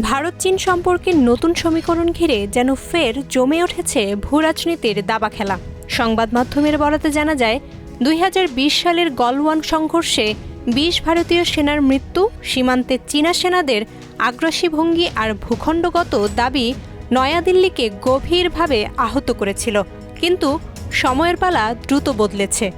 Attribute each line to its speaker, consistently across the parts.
Speaker 1: ভারত চীন সম্পর্কে নতুন সমীকরণ ঘিরে যেন ফের জমে উঠেছে ভূরাজনীতির দাবা খেলা। সংবাদ মাধ্যমের বরাতে জানা যায়, দুই হাজার বিশ সালের গলওয়ান সংঘর্ষে বিশ ভারতীয় সেনার মৃত্যু, সীমান্তে চীনা সেনাদের আগ্রাসী ভঙ্গি আর ভূখণ্ডগত দাবি নয়াদিল্লিকে গভীরভাবে আহত করেছিল। কিন্তু সময়ের পালা দ্রুত বদলেছে।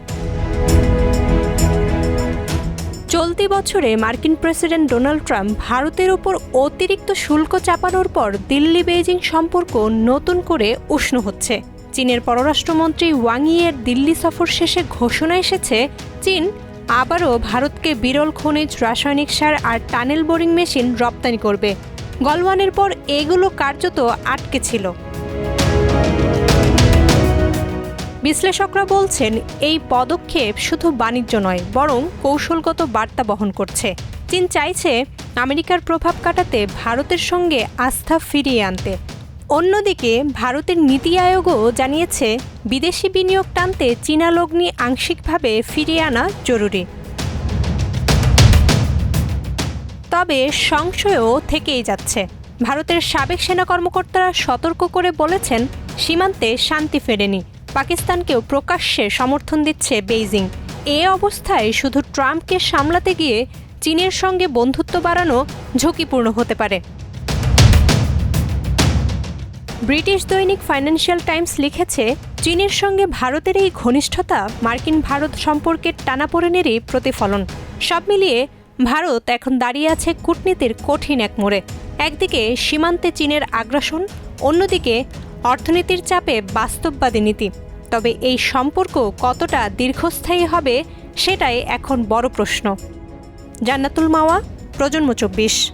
Speaker 1: চলতি বছরে মার্কিন প্রেসিডেন্ট ডোনাল্ড ট্রাম্প ভারতের ওপর অতিরিক্ত শুল্ক চাপানোর পর দিল্লি বেইজিং সম্পর্ক নতুন করে উষ্ণ হচ্ছে। চীনের পররাষ্ট্রমন্ত্রী ওয়াং ইয়ের দিল্লি সফর শেষে ঘোষণা এসেছে, চীন আবারও ভারতকে বিরল খনিজ, রাসায়নিক সার আর টানেল বোরিং মেশিন রপ্তানি করবে। গলওয়ানের পর এগুলো কার্যত আটকে ছিল। বিশ্লেষকরা বলছেন, এই পদক্ষেপ শুধু বাণিজ্য নয়, বরং কৌশলগত বার্তা বহন করছে। চীন চাইছে আমেরিকার প্রভাব কাটাতে ভারতের সঙ্গে আস্থা ফিরিয়ে আনতে। অন্যদিকে, ভারতের নীতি আয়োগও জানিয়েছে, বিদেশি বিনিয়োগ টানতে চীনা লগ্নি আংশিকভাবে ফিরিয়ে আনা জরুরি। তবে সংশয়ও থেকেই যাচ্ছে। ভারতের সাবেক সেনা কর্মকর্তারা সতর্ক করে বলেছেন, সীমান্তে শান্তি ফেরেনি। পাকিস্তানকেও প্রকাশ্যে সমর্থন দিচ্ছে বেইজিং। এ অবস্থায় শুধু ট্রাম্পকে সামলাতে গিয়ে চীনের সঙ্গে বন্ধুত্ব বাড়ানো ঝুঁকিপূর্ণ হতে পারে। ব্রিটিশ দৈনিক ফাইন্যান্সিয়াল টাইমস লিখেছে, চীনের সঙ্গে ভারতের এই ঘনিষ্ঠতা মার্কিন ভারত সম্পর্কের টানাপোড়েনেরই প্রতিফলন। সব মিলিয়ে ভারত এখন দাঁড়িয়ে আছে কূটনীতির কঠিন এক মোড়ে। একদিকে সীমান্তে চীনের আগ্রাসন, অন্যদিকে অর্থনীতির চাপে বাস্তববাদী নীতি। তবে এই সম্পর্ক কতটা দীর্ঘস্থায়ী হবে, সেটাই এখন বড় প্রশ্ন। জান্নাতুল মাওয়া, প্রজন্ম চব্বিশ।